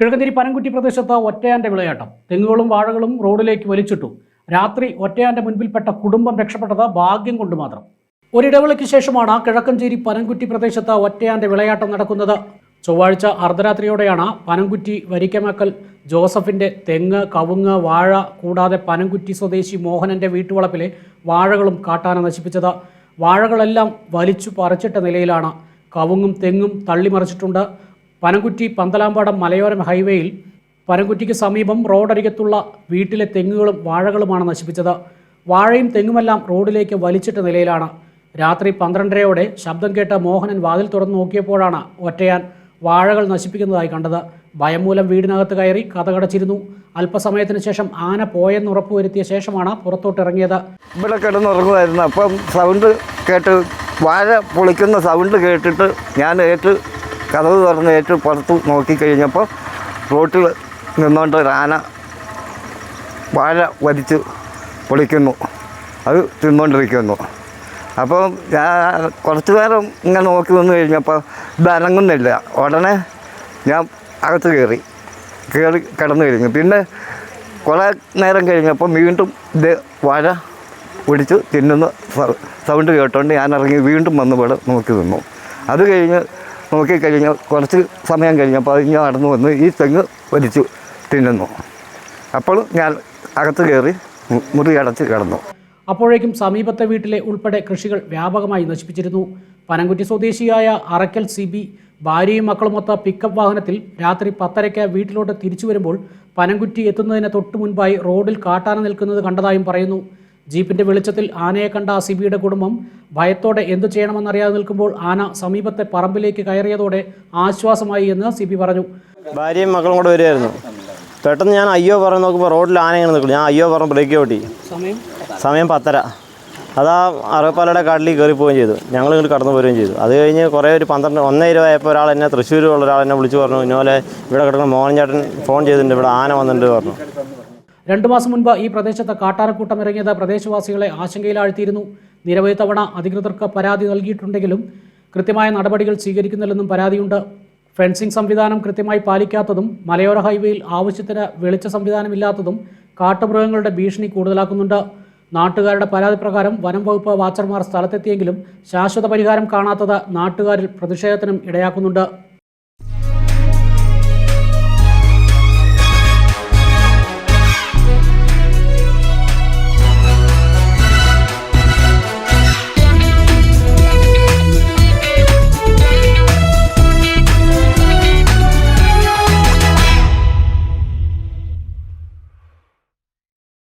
കിഴക്കഞ്ചേരി പനംകുറ്റി പ്രദേശത്ത് ഒറ്റയാന്റെ വിളയാട്ടം. തെങ്ങുകളും വാഴകളും റോഡിലേക്ക് വലിച്ചിട്ടു. രാത്രി ഒറ്റയാന്റെ മുൻപിൽപ്പെട്ട കുടുംബം രക്ഷപ്പെട്ടത് ഭാഗ്യം കൊണ്ട് മാത്രം. ഒരിടവേളയ്ക്ക് ശേഷമാണ് കിഴക്കഞ്ചേരി പനംകുറ്റി പ്രദേശത്ത് ഒറ്റയാന്റെ വിളയാട്ടം നടക്കുന്നത്. ചൊവ്വാഴ്ച അർദ്ധരാത്രിയോടെയാണ് പനംകുറ്റി വരിക്കമക്കൽ ജോസഫിന്റെ തെങ്ങ് കവുങ്ങ് വാഴ കൂടാതെ പനംകുറ്റി സ്വദേശി മോഹനന്റെ വീട്ടുവളപ്പിലെ വാഴകളും കാട്ടാന നശിപ്പിച്ചത്. വാഴകളെല്ലാം വലിച്ചു പറിച്ചിട്ട നിലയിലാണ്. കവുങ്ങും തെങ്ങും തള്ളിമറിച്ചിട്ടുണ്ട്. പനംകുറ്റി പന്തലാമ്പാടം മലയോരം ഹൈവേയിൽ പനംകുറ്റിക്ക് സമീപം റോഡരികത്തുള്ള വീട്ടിലെ തെങ്ങുകളും വാഴകളുമാണ് നശിപ്പിച്ചത്. വാഴയും തെങ്ങുമെല്ലാം റോഡിലേക്ക് വലിച്ചിട്ട നിലയിലാണ്. രാത്രി പന്ത്രണ്ടരയോടെ ശബ്ദം കേട്ട മോഹനൻ വാതിൽ തുറന്നു നോക്കിയപ്പോഴാണ് ഒറ്റയാൻ വാഴകൾ നശിപ്പിക്കുന്നതായി കണ്ടത്. ഭയം മൂലം വീടിനകത്ത് കയറി കഥകടച്ചിരുന്നു. അല്പസമയത്തിന് ശേഷം ആന പോയെന്ന് ഉറപ്പുവരുത്തിയ ശേഷമാണ് പുറത്തോട്ടിറങ്ങിയത്. ഇവിടെ കിടന്നുറങ്ങുമായിരുന്നു. അപ്പം സൗണ്ട് കേട്ട് വാഴ പൊളിക്കുന്ന സൗണ്ട് കേട്ടിട്ട് ഞാൻ ഏറ്റ് കഥവ് തുറന്ന് ഏറ്റ് പുറത്ത് നോക്കിക്കഴിഞ്ഞപ്പോൾ റോട്ടിൽ നിന്നുകൊണ്ട് ഒരു ആന വാഴ വലിച്ച് പൊളിക്കുന്നു. അത് തിന്നുകൊണ്ടിരിക്കുന്നു. അപ്പോൾ ഞാൻ കുറച്ച് നേരം ഇങ്ങനെ നോക്കി നിന്ന് കഴിഞ്ഞപ്പോൾ ഇത് അനങ്ങുന്നില്ല. ഉടനെ ഞാൻ അകത്ത് കയറി കയറി കിടന്നു കഴിഞ്ഞു. പിന്നെ കുറേ നേരം കഴിഞ്ഞപ്പോൾ വീണ്ടും ഇത് വാഴ പിടിച്ച് തിന്നുന്ന സൗണ്ട് കേട്ടോണ്ട് ഞാൻ ഇറങ്ങി വീണ്ടും വന്ന് ഇവിടെ നോക്കി നിന്നു. അത് കഴിഞ്ഞ് നോക്കിക്കഴിഞ്ഞ് കുറച്ച് സമയം കഴിഞ്ഞപ്പോൾ അത് ഞാൻ നടന്നു വന്ന് ഈ തെങ്ങ് വലിച്ചു തിന്നുന്നു. അപ്പോൾ ഞാൻ അകത്ത് കയറി മുറി അടച്ച് കിടന്നു. അപ്പോഴേക്കും സമീപത്തെ വീട്ടിലെ ഉൾപ്പെടെ കൃഷികൾ വ്യാപകമായി നശിപ്പിച്ചിരുന്നു. പനംകുറ്റി സ്വദേശിയായ അറക്കൽ സി ബി ഭാര്യയും മക്കളുമൊത്ത പിക്കപ്പ് വാഹനത്തിൽ രാത്രി പത്തരയ്ക്ക് വീട്ടിലോട്ട് തിരിച്ചു വരുമ്പോൾ പനംകുറ്റി എത്തുന്നതിന് തൊട്ടു മുൻപായി റോഡിൽ കാട്ടാന നിൽക്കുന്നത് കണ്ടതായും പറയുന്നു. ജീപ്പിന്റെ വെളിച്ചത്തിൽ ആനയെ കണ്ട സിബിയുടെ കുടുംബം ഭയത്തോടെ എന്തു ചെയ്യണമെന്നറിയാതെ നിൽക്കുമ്പോൾ ആന സമീപത്തെ പറമ്പിലേക്ക് കയറിയതോടെ ആശ്വാസമായി എന്ന് സിബി പറഞ്ഞു. ഭാര്യയും മക്കളും കൂടെ വരുമായിരുന്നു പെട്ടെന്ന് ഞാൻ അയ്യോ പറഞ്ഞു നോക്കുമ്പോൾ റോഡിൽ ആന ഇങ്ങനെ നിൽക്കുന്നു. ഞാൻ അയ്യോ പറഞ്ഞു ബ്രേക്ക് ഓട്ടി സമയം? സമയം പത്തര. അതാ അറപ്പാലയുടെ കാട്ടിൽ കയറി പോവുകയും ചെയ്തു. ഞങ്ങൾ ഇങ്ങോട്ട് കടന്നു പോരുകയും ചെയ്തു. അത് കഴിഞ്ഞ് കുറേ ഒരു പന്ത്രണ്ട് ഒന്നേ ഇരുപതായപ്പോൾ ഒരാൾ എന്നെ തൃശ്ശൂരുള്ള ഒരാൾ എന്നെ വിളിച്ചു പറഞ്ഞു ഇന്നോലെ ഇവിടെ കിടക്കുന്ന മോഹൻ ചേട്ടൻ ഫോൺ ചെയ്തിട്ടുണ്ട്. ഇവിടെ ആന വന്നിട്ടുണ്ട് പറഞ്ഞു. രണ്ടു മാസം മുൻപ് ഈ പ്രദേശത്ത് കാട്ടാനക്കൂട്ടം ഇറങ്ങിയത് പ്രദേശവാസികളെ ആശങ്കയിലാഴ്ത്തിയിരുന്നു. നിരവധി തവണ അധികൃതർക്ക് പരാതി നൽകിയിട്ടുണ്ടെങ്കിലും കൃത്യമായ നടപടികൾ സ്വീകരിക്കുന്നില്ലെന്നും പരാതിയുണ്ട്. ഫെൻസിംഗ് സംവിധാനം കൃത്യമായി പാലിക്കാത്തതും മലയോര ഹൈവേയിൽ ആവശ്യത്തിന് വെളിച്ച സംവിധാനമില്ലാത്തതും കാട്ടുമൃഗങ്ങളുടെ ഭീഷണി കൂടുതലാക്കുന്നുണ്ട്. നാട്ടുകാരുടെ പരാതി പ്രകാരം വനം വകുപ്പ് വാച്ചർമാർ സ്ഥലത്തെത്തിയെങ്കിലും ശാശ്വത പരിഹാരം കാണാത്തത് നാട്ടുകാരിൽ പ്രതിഷേധത്തിനും ഇടയാക്കുന്നുണ്ട്.